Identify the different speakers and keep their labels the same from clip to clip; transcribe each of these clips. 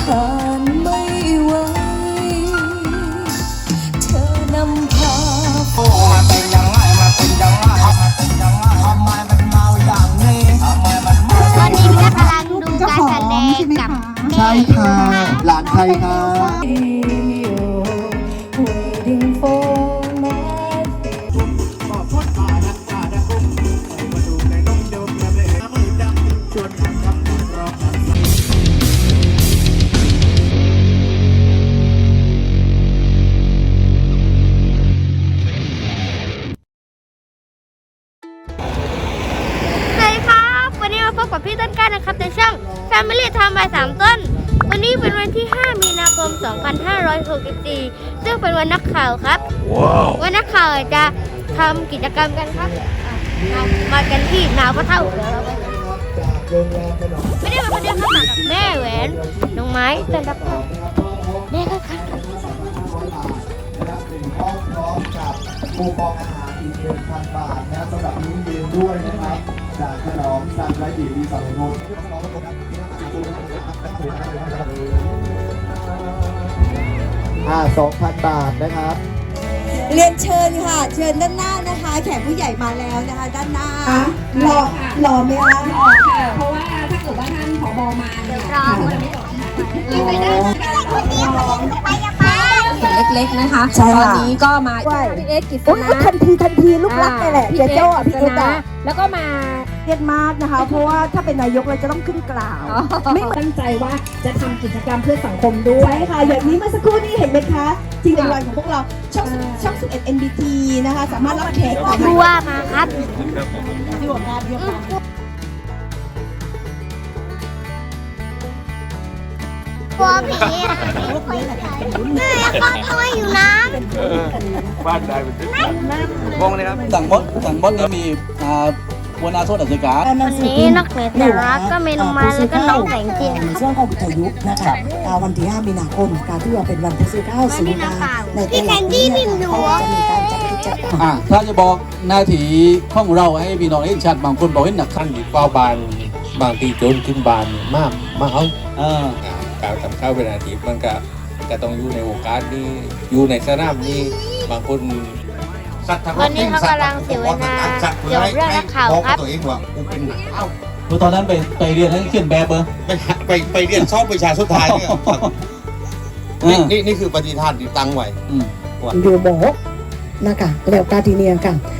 Speaker 1: ทานไม่ไหวเธอนำพา
Speaker 2: มันเป็นยังไงมันเป็นยังไงมันเป็นยังไงทำไมมันเมาอย่างนี้ทำไมมันเมา
Speaker 3: ตอนนี้พี่ก็กำลังดูการแสดงกับ
Speaker 4: ใช่ค่ะ หลานใครคะ
Speaker 3: กับพี่ต้นกล้านะครับในช่อง Family Time by 3ต้น วันนี้เป็นวันที่ 5 มีนาคม 2564 ซึ่งเป็นวันนักข่าวครับวันนักข่าวจะทำกิจกรรมกันครับอะมากันที่นาวพระเท่าเดี๋ยวเราไปไม่ได้มาคนเดียวครับมากับแม่แหวนน้องไม้เต้นรับแม่ก็ครับ
Speaker 4: พร้อมกับ คูปองอาหารอีกหนึ่งพันบาทนะสำหรับนิ้วยืนด้วยนะครับ จากขนมซันไรบีดีสองนนอ่าสองพันบาทนะครับ
Speaker 5: เรียนเชิญค่ะ เชิญด้านหน้านะคะ แขกผู้ใหญ่มาแล้วนะคะ ด้านหน้าหล่อหล่อไหมคะ
Speaker 6: ออกค่ะ เพราะว่าถ้าเกิดว่าท่านผบมาเนี่ย
Speaker 3: รอ
Speaker 6: ท่านจะไม่ ออก
Speaker 5: เล็กๆนะคะ
Speaker 6: ตอนนี้ก็มาพี่เอ็กกิษ
Speaker 5: โอ้ย
Speaker 6: ณะ
Speaker 5: ทันทีทันทีลูกรักนี่แหละ
Speaker 6: พี่
Speaker 5: เจ๊โจ้อะพี่เอ็ก
Speaker 6: นะ
Speaker 5: อะ
Speaker 6: แล้วก็มา
Speaker 5: เครียดมากนะคะ เพราะว่าถ้าเป็นนายกเราจะต้องขึ้นกล่าว
Speaker 6: ไม่ตั้งใจว่าจะทำกิจกรรมเพื่อสังคมด้วย
Speaker 5: ใช่ค่ะ อย่างนี้เมื่อสักครู่นี้เห็นไหมคะจริงรางวัลของพวกเราช่องช่อง11 NBT นะคะ สามารถรับแขกได้
Speaker 3: ผู้ว่ามาครับ
Speaker 5: ที่หัวงานเดียวกัน
Speaker 3: กลัวผีอะแม่ ก็ตัวอยู่น้
Speaker 7: สั่งมดสั่งมดนี่มีอ่าหัวนาโทษราชการำ
Speaker 3: วันนี้นอกเหนือจากรักก็มีน้องไม้แล้วก็น้องแสงเจียน
Speaker 8: ในช่วงของวิทยุนะคะอ่าวันที่ 5 มีนาคมการที่ว่าเป็นวันพุธเก้าสิงหาคมในแต่ละปีเนี่ยเขาจะมีการจัดกิจกรรม
Speaker 7: อ่าถ้าจะบอกหน้าที่ของเราให้พี่น้องเห็นชัดบางคนบอกเห็นหนัก
Speaker 9: ขั้นอยู่เฝ้าบานบางทีโจนขึ้นบานมากมากเอา
Speaker 7: เออ
Speaker 9: การทำข้าวเป็นอาชีมันก็ จะต้องอยู่ในวงการนี้อยู่ในสนามนี้บางคน
Speaker 3: วันนี้เขากำลังเสวนาเกี่ยวกับเรื่องนักข่าวครับ
Speaker 2: ตัวเองว่ากูเป็นหนักเอ้า
Speaker 7: คือตอนนั้นไปไปเรียนให้เขียนแบบเบอร์
Speaker 2: ไปหาไปไปเรียนชอบประชาสุดท้ายเนี่ย
Speaker 7: เอ
Speaker 2: นี่
Speaker 7: อ
Speaker 2: นี่นี่คือปฏิทานที่ตั้งไว้
Speaker 7: อืม
Speaker 8: อยู่โบกนะคะแล้วกาทีเนียค่ะซึ่ง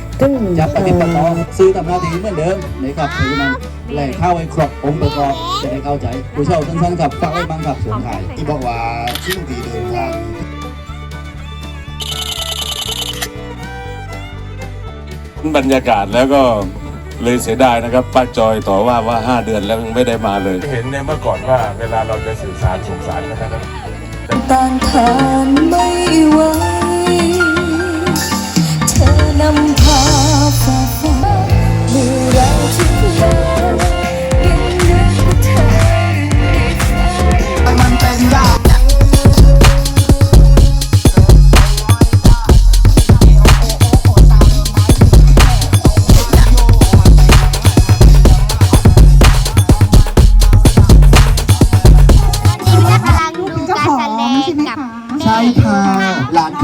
Speaker 7: จะปฏิบัติต่อซื้อทำหน้าที่เหมือนเดิมนะครับเพราะฉะนั้นแหล่งเข้าให้ครบองค์ประกอบจะได้เข้าใจผู้เช่าสั้นๆครับฟังไว้บ้างครับส่วนขาย
Speaker 2: ที่บอกว่าชิ้นดีเดินทาง
Speaker 9: บรรยากาศแล้วก็เลยเสียดายนะครับป้าจอยต่อว่าว่า 5 เดือนแล้วยังไม่ได้มาเลย เห็นในเมื่อก่อนว่าเวลาเราจะสื่อสารส่งสารกันนะครับ
Speaker 1: ต้านทานไม่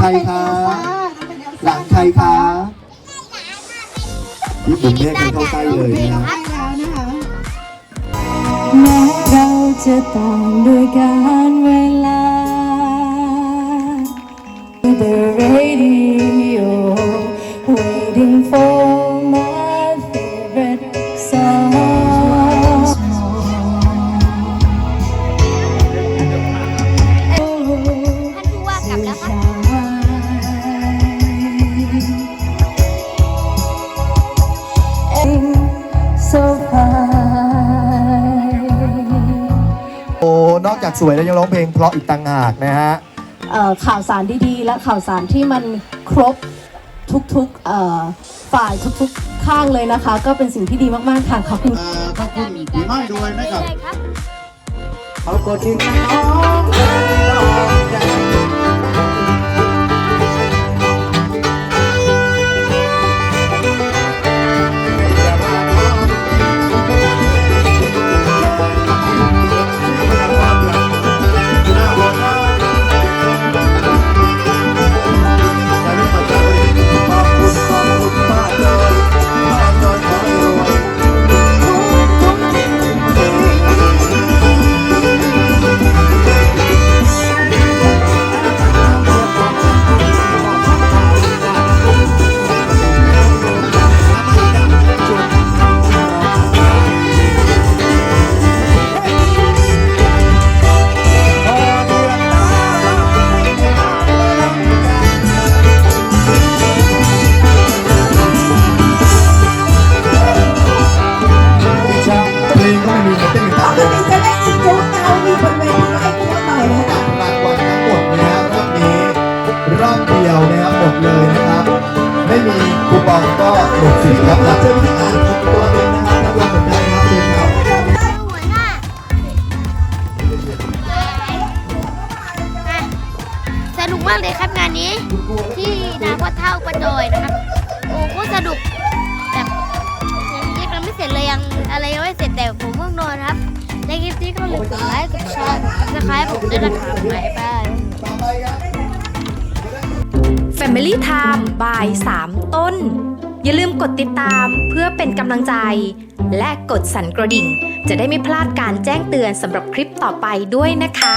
Speaker 1: ใค
Speaker 4: รคะ หลานใครคะที่ผมเรียกกันเข้าใกล้เลยนะ
Speaker 1: แม้เราจะต่างด้วยการเวลา
Speaker 3: น
Speaker 4: อกจากสวยแล้วยังร้องเพลงเพราะอีกต่างหากนะฮะ
Speaker 6: เอ่อข่าวสารดีๆ และข่าวสารที่มันครบทุกๆเอ่อฝ่ายทุกๆข้างเลยนะคะ ก็เป็นสิ่งที่ดีมากๆค่ะขอบคุณ
Speaker 2: ขอบคุณผีไม้ด้วยนะครับ
Speaker 3: ได้ครับ
Speaker 4: เขาก็ทิ้งน้องแค่ไม่ยอมใจ
Speaker 3: อะไรยังไม่เสร็จแต่ผมเพิ่งนอนครับ ในคลิปนี้ก็เลยกดไลค์กดแชร์นะคล้ายผมด้วยนะครับหายไป
Speaker 1: Family Time บ่าย 3 ต้น อย่าลืมกดติดตามเพื่อเป็นกำลังใจ และกดสั่นกระดิ่ง จะได้ไม่พลาดการแจ้งเตือนสำหรับคลิปต่อไปด้วยนะคะ